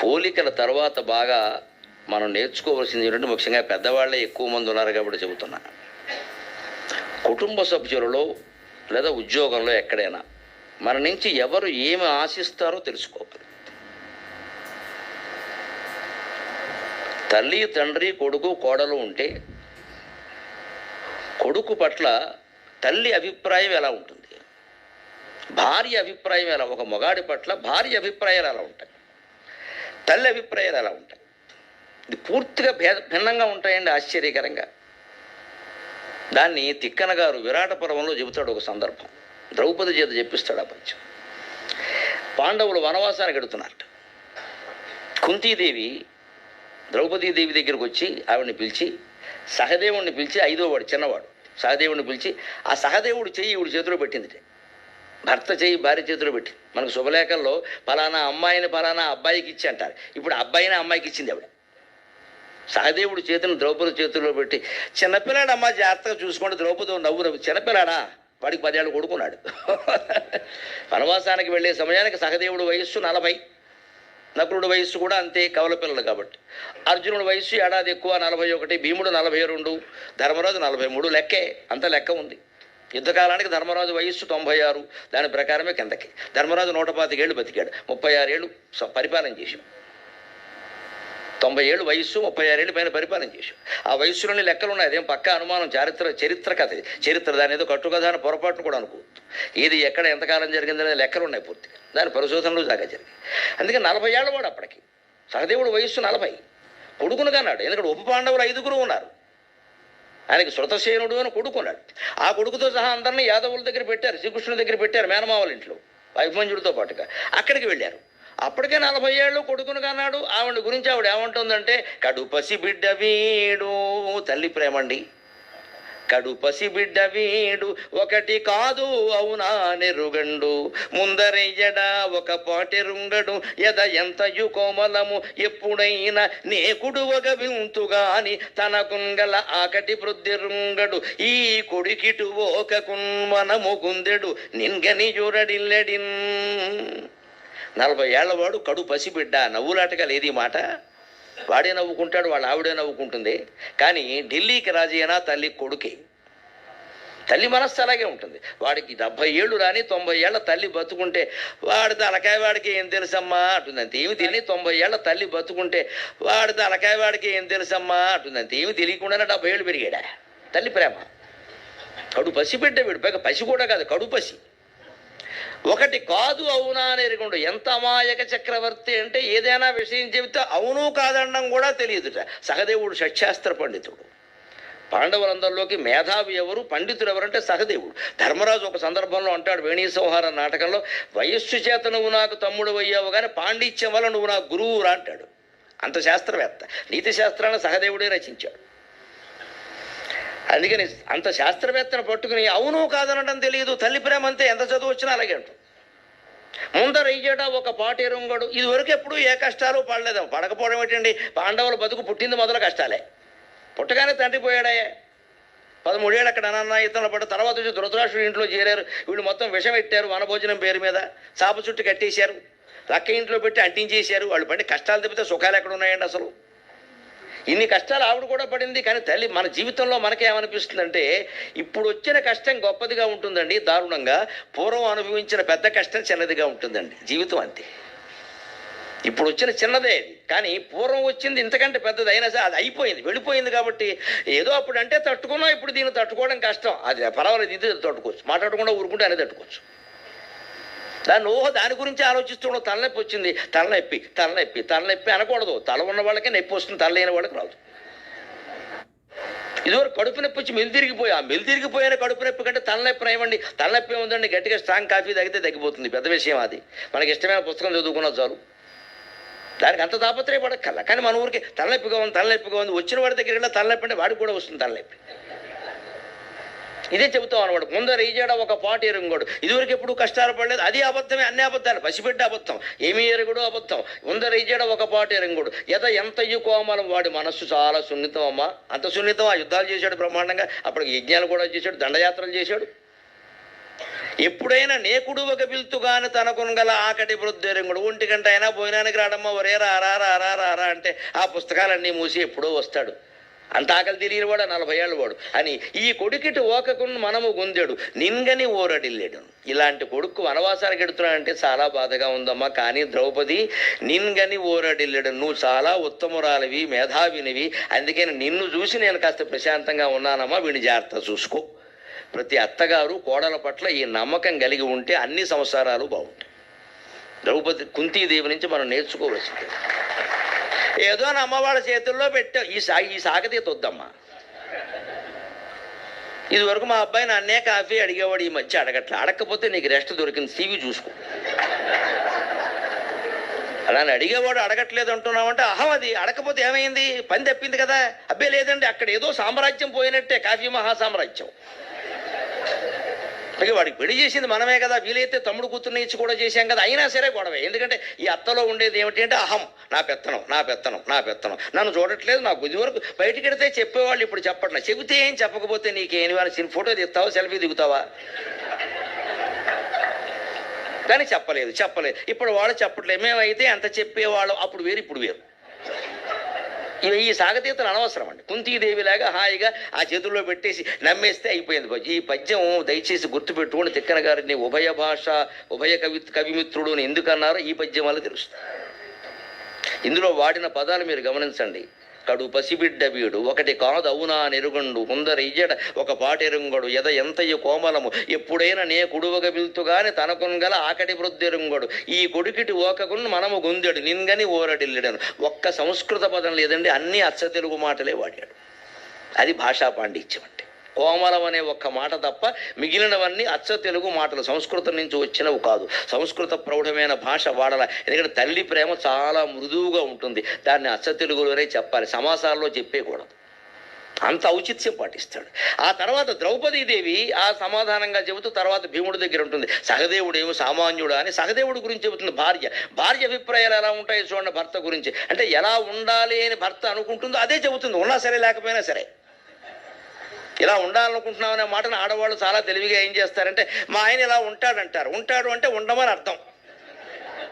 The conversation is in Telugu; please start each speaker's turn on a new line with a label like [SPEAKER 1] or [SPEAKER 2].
[SPEAKER 1] పోలికల తర్వాత బాగా మనం నేర్చుకోవాల్సింది ఏంటంటే ముఖ్యంగా పెద్దవాళ్ళే ఎక్కువ మంది ఉన్నారు కాబట్టి చెబుతున్నా. కుటుంబ సభ్యులలో లేదా ఉద్యోగంలో ఎక్కడైనా మన నుంచి ఎవరు ఏమి ఆశిస్తారో తెలుసుకోవాలి తల్లి తండ్రి కొడుకు కోడలు ఉంటే కొడుకు పట్ల తల్లి అభిప్రాయం ఎలా ఉంటుంది? భార్య అభిప్రాయం ఎలా? ఒక మొగాడి పట్ల భార్య అభిప్రాయాలు ఎలా ఉంటాయి? తల్లి అభిప్రాయాలు అలా ఉంటాయి. ఇది పూర్తిగా భేద భిన్నంగా ఉంటాయండి ఆశ్చర్యకరంగా. దాన్ని తిక్కన గారు విరాట పర్వంలో చెబుతాడు ఒక సందర్భం. ద్రౌపది చేత చెప్పిస్తాడు ఆ పంచం పాండవులు వనవాసానికి ఎడుతున్నారట కుంతీదేవి ద్రౌపదీదేవి దగ్గరికి వచ్చి ఆవిడని పిలిచి సహదేవుణ్ణి పిలిచి ఐదో వాడు చిన్నవాడు. సహదేవుణ్ణి పిలిచి ఆ సహదేవుడు చెయ్యి ఈవిడ చేతిలో పెట్టింది భర్త చేయి భార్య చేతిలో పెట్టి. మనకు శుభలేఖల్లో ఫలానా అమ్మాయిని ఫలానా అబ్బాయికి ఇచ్చి అంటారు. ఇప్పుడు అబ్బాయిని అమ్మాయికి ఇచ్చింది ఆవిడ సహదేవుడు చేతిని ద్రౌపది చేతుల్లో పెట్టి. చిన్నపిల్లాడు అమ్మ జాగ్రత్తగా చూసుకోండి ద్రౌపది నవ్వు నవ్వు. చిన్నపిల్లాడా? వాడికి పదేళ్ళు కొడుకున్నాడు. వనవాసానికి వెళ్ళే సమయానికి సహదేవుడు వయస్సు నలభై. నకులుడు వయస్సు కూడా అంతే కవల పిల్లలు కాబట్టి. అర్జునుడి వయస్సు ఏడాది ఎక్కువ నలభై ఒకటి. భీముడు నలభై రెండు. ధర్మరాజు నలభై మూడు. లెక్కే అంత లెక్క ఉంది. యుద్ధకాలానికి ధర్మరాజు వయస్సు తొంభై ఆరు. దాని ప్రకారమే కిందకి. ధర్మరాజు నూట పాతికేళ్ళు బతికాడు. ముప్పై ఆరేళ్ళు పరిపాలన చేశాడు. తొంభై ఏళ్ళు వయస్సు ముప్పై ఆరేళ్ళు పైన పరిపాలన చేశాడు. ఆ వయస్సులోనే లెక్కలు ఉన్నాయి అదేం పక్క అనుమానం చారిత్ర చరిత్ర కథ. చరిత్ర దాని ఏదో కట్టుకథ అని పొరపాటును కూడా అనుకోవద్దు. ఇది ఎక్కడ ఎంతకాలం జరిగిందనే లెక్కలు ఉన్నాయి పూర్తిగా. దాని పరిశోధనలు దాకా జరిగాయి. అందుకే నలభై ఏళ్ళ వాడు అప్పటికి. సహదేవుడు వయస్సు నలభై. కొడుకును కన్నాడు ఎందుకంటే ఉప పాండవులు ఐదుగురు ఉన్నారు. ఆయనకి శృతసేనుడు అని కొడుకున్నాడు. ఆ కొడుకుతో సహా అందరినీ యాదవుల దగ్గర పెట్టారు శ్రీకృష్ణుల దగ్గర పెట్టారు మేనమావల ఇంట్లో అభిమన్యుడితో పాటుగా. అక్కడికి వెళ్ళారు. అప్పటికే నలభై ఏళ్ళు కొడుకును కన్నాడు. ఆవిడ గురించి ఆవిడ ఏమంటుందంటే కడుపసి బిడ్డ వీడు తల్లి ప్రేమండి. కడుపసి బిడ్డ వీడు. ఒకటి కాదు అవునా నెరుగండు. ముందరయ్యడా ఒక పాటెరుంగడు ఎద ఎంతయు కోమలము ఎప్పుడైనా నేకుడు ఒక వింతుగాని తన కుంగల ఆకటి వృద్ధిరుంగడు. ఈ కొడికిటు ఒక కున్మనము గుందెడు. నిన్గని జూరడిల్లెడిన్. నలభై ఏళ్ళవాడు కడు పసిబిడ్డ నవ్వులాటగా లేదు ఈ మాట. వాడే నవ్వుకుంటాడు వాళ్ళ ఆవిడే నవ్వుకుంటుంది. కానీ ఢిల్లీకి రాజైనా తల్లి కొడుకే. తల్లి మనస్సు అలాగే ఉంటుంది. వాడికి డెబ్బై ఏళ్ళు రాని తొంభై ఏళ్ళ తల్లి బతుకుంటే వాడి తలకాయ వాడికి ఏం తెలుసమ్మా? అంటుంది. అంతే ఏమి తెలియని తొంభై ఏళ్ళ తల్లి బతుకుంటే వాడి తలకాయ వాడికి ఏం తెలుసమ్మా? అంటుంది. అంతే ఏమి తెలియకుండానే డెబ్బై ఏళ్ళు పెరిగాడా? తల్లి ప్రేమ. కడు పసి బిడ్డ వీడు పైగా పసి కూడా కాదు కడు పసి. ఒకటి కాదు అవునా అని ఎరుగుండు. ఎంత అమాయక చక్రవర్తి అంటే ఏదైనా విషయం చెబితే అవును కాదనడం కూడా తెలియదుట. సహదేవుడు షట్శాస్త్ర పండితుడు. పాండవులందరిలోకి మేధావి ఎవరు పండితుడు ఎవరంటే సహదేవుడు. ధర్మరాజు ఒక సందర్భంలో అంటాడు వేణీ సంహార నాటకంలో వయస్సు చేత నువ్వు నాకు తమ్ముడు అయ్యావు కానీ పాండిత్యం వల్ల నువ్వు నాకు గురువు అంటాడు. అంత శాస్త్రవేత్త. నీతి శాస్త్రాన్ని సహదేవుడే రచించాడు. అందుకని అంత శాస్త్రవేత్తను పట్టుకుని అవును కాదనడం తెలియదు. తల్లి ప్రేమ అంతే ఎంత చదువు వచ్చినా అలాగే ఉంటుంది ముందర ఇయ్యట ఒక పాటేరుంగడు ఇది ఇదివరకు ఎప్పుడు ఏ కష్టాలు పడలేదు పడకపోవడం ఏంటండి? పాండవుల బతుకు పుట్టింది మొదలు కష్టాలే. పుట్టగానే తండ్రి పోయాడాయే పదమూడేళ్ళు అక్కడ అనన్న ఇతను పడ్డ తర్వాత వచ్చి ధృతరాష్ట్రుడి ఇంట్లో చేరారు. వీళ్ళు మొత్తం విషం పెట్టారు వనభోజనం పేరు మీద. చాప చుట్టూ కట్టేశారు. లక్క ఇంట్లో పెట్టి అంటించేశారు. వాళ్ళు పండి కష్టాలు తప్పితే సుఖాలు ఎక్కడ ఉన్నాయండి అసలు? ఇన్ని కష్టాలు ఆవిడ కూడా పడింది కానీ తల్లి మన జీవితంలో మనకేమనిపిస్తుందంటే ఇప్పుడు వచ్చిన కష్టం గొప్పదిగా ఉంటుందండి దారుణంగా. పూర్వం అనుభవించిన పెద్ద కష్టం చిన్నదిగా ఉంటుందండి జీవితం అంతే. ఇప్పుడు వచ్చిన చిన్నదే కానీ పూర్వం వచ్చింది ఇంతకంటే పెద్దది అయినా సరే అది అయిపోయింది వెళ్ళిపోయింది కాబట్టి ఏదో అప్పుడు అంటే తట్టుకున్నాం ఇప్పుడు దీన్ని తట్టుకోవడం కష్టం. అది పర్వాలేదు ఇది తట్టుకోవచ్చు మాట్లాడకుండా ఊరుకుంటే అనేది తట్టుకోవచ్చు. దాన్ని దాని గురించి ఆలోచిస్తుండవు తలనొప్పి వచ్చింది. తలనొప్పి తలనొప్పి తలనొప్పి అనకూడదు. తల ఉన్న వాళ్ళకే నొప్పి వస్తుంది తల లేని వాళ్ళకి రాదు. ఇదివరకు కడుపు నొప్పి వచ్చి మెలితిరిగిపోయి ఆ మెలితిరిగిపోయిన కడుపు నొప్పి కంటే తలనొప్పి రాయమండి తలనొప్పి ఉందండి గట్టిగా స్ట్రాంగ్ కాఫీ తాగితే తగ్గిపోతుంది. పెద్ద విషయం అది. మనకి ఇష్టమైన పుస్తకం చదువుకున్నా చాలు. దానికి అంత తాపత్రయపడక్కల కానీ మన ఊరికి తలనొప్పిగా ఉంది తలనొప్పిగా ఉంది. వచ్చిన వాడి దగ్గరికి తలనొప్పి అంటే వాడికి కూడా వస్తుంది తలనొప్పి. ఇదే చెబుతాం అనమాట. ముందర ఈజాడ ఒక పాట ఎరుంగోడు ఇదివరకు ఎప్పుడు కష్టాలు పడలేదు. అది అబద్ధమే అన్ని అబద్ధాలు. పసిబిడ్డ అబద్ధం. ఏమీ ఎరుగుడు అబద్ధం. ముందర ఈజాడ ఒక పాట ఎరుంగోడు ఎద ఎంత కోమలం వాడి మనస్సు చాలా సున్నితం అమ్మా. అంత సున్నితం ఆ యుద్ధాలు చేశాడు బ్రహ్మాండంగా. అప్పటికి యజ్ఞాలు కూడా చేశాడు దండయాత్రలు చేశాడు. ఎప్పుడైనా నేకుడు ఒక పిలుతుగాని తనకొనగల ఆకటి వృద్ధరింగుడు ఒంటి గంట అయినా పోయినానికి రాడమ్మ ఒరే రారా రారా రారా అంటే ఆ పుస్తకాలన్నీ మూసి ఎప్పుడో వస్తాడు. అంత ఆకలి తెలియని వాడు? నలభై ఏళ్ళ వాడు. అని ఈ కొడుకిటి ఓకకును మనము గుందెడు నిన్గని ఓరడిల్లేడు ఇలాంటి కొడుకు వనవాసానికి ఎడుతున్నాడంటే చాలా బాధగా ఉందమ్మా. కానీ ద్రౌపది నిన్గని ఓరడిల్లేడు నువ్వు చాలా ఉత్తమురాలివి మేధావినివి. అందుకని నిన్ను చూసి నేను కాస్త ప్రశాంతంగా ఉన్నానమ్మా. వీడిని జాగ్రత్త చూసుకో. ప్రతి అత్తగారు కోడల పట్ల ఈ నమ్మకం కలిగి ఉంటే అన్ని సంసారాలు బాగుంటాయి. ద్రౌపది కుంతీదేవి నుంచి మనం నేర్చుకోవలసింది. ఏదో నా అమ్మవాళ్ళ చేతుల్లో పెట్టావు. ఈ సా ఈ సాగతీత వద్దమ్మా ఇదివరకు మా అబ్బాయి నన్నే కాఫీ అడిగేవాడు ఈ మధ్య అడగట్లే. అడగకపోతే నీకు రెస్ట్ దొరికింది. సీవి చూసుకో. అలా అని అడిగేవాడు అడగట్లేదు అంటున్నామంటే అహం అది. అడగకపోతే ఏమైంది? పని తప్పింది కదా. అబ్బే లేదండి అక్కడ ఏదో సామ్రాజ్యం పోయినట్టే. కాఫీ మహాసామ్రాజ్యం ఇక వాడికి పెళ్ళి చేసింది మనమే కదా. వీలైతే తమ్ముడు కూతుర్ని ఇచ్చి కూడా చేశాం కదా. అయినా సరే గొడవ. ఎందుకంటే ఈ అత్తలో ఉండేది ఏమిటి అంటే అహం. నా పెత్తనం నా పెత్తనం నా పెత్తనం. నన్ను చూడట్లేదు. నాకు ఇది వరకు బయటికి వెడితే చెప్పేవాళ్ళు ఇప్పుడు చెప్పట్లే. చెబితే ఏం చెప్పకపోతే నీకేం వాళ్ళ ఫోటో తీస్తావా? సెల్ఫీ దిగుతావా? కానీ చెప్పలేదు చెప్పలేదు. ఇప్పుడు వాళ్ళు చెప్పట్లేదు మేమైతే ఎంత చెప్పేవాళ్ళం? అప్పుడు వేరు ఇప్పుడు వేరు. ఇవి ఈ సాగతీతలు అనవసరం అండి. కుంతీదేవిలాగా హాయిగా ఆ చేతుల్లో పెట్టేసి నమ్మేస్తే అయిపోయింది ఈ పద్యం దయచేసి గుర్తుపెట్టుకుని తిక్కన గారిని ఉభయ భాష ఉభయ కవి కవిమిత్రుడు అని ఎందుకన్నారో ఈ పద్యం వల్ల తెలుస్తుంది. ఇందులో వాడిన పదాలు మీరు గమనించండి. కడు పసిబిడ్డ వీడు. ఒకటి కాదు అవునా నెరుగండు. ముందర ఇయ్యడ ఒక పాటెరుంగడు. ఎద ఎంతయ్య కోమలము. ఎప్పుడైనా నే కుడువగ పిలుతుగాని గల ఆకటి వృద్ధెరుంగడు. ఈ కొడుకిటి ఓకకున్ మనము గుందెడు. నిన్గని ఓరడిల్లెడను. ఒక్క సంస్కృత పదం లేదండి. అన్ని అచ్చ తెలుగు మాటలే వాడాడు. అది భాషా పాండిత్యం అంటే. కోమలం అనే ఒక్క మాట తప్ప మిగిలినవన్నీ అచ్చ తెలుగు మాటలు. సంస్కృతం నుంచి వచ్చినవి కాదు. సంస్కృత ప్రౌఢమైన భాష వాడాల. ఎందుకంటే తల్లి ప్రేమ చాలా మృదువుగా ఉంటుంది. దాన్ని అచ్చ తెలుగులోనే చెప్పాలి. సమాసాల్లో చెప్పేయకూడదు. అంత ఔచిత్యం పాటిస్తాడు. ఆ తర్వాత ద్రౌపదీదేవి ఆ సమాధానంగా చెబుతూ తర్వాత భీముడి దగ్గర ఉంటుంది. సహదేవుడేమో సామాన్యుడు అని సహదేవుడి గురించి చెబుతుంది భార్య. భార్య అభిప్రాయాలు ఎలా ఉంటాయో చూడండి భర్త గురించి. అంటే ఎలా ఉండాలి అని భర్త అనుకుంటుందో అదే చెబుతుంది. ఉన్నా సరే లేకపోయినా సరే. ఇలా ఉండాలనుకుంటున్నాం అనే మాటను ఆడవాళ్ళు చాలా తెలివిగా ఏం చేస్తారంటే మా ఆయన ఇలా ఉంటాడంటారు. ఉంటాడు అంటే ఉండమని అర్థం.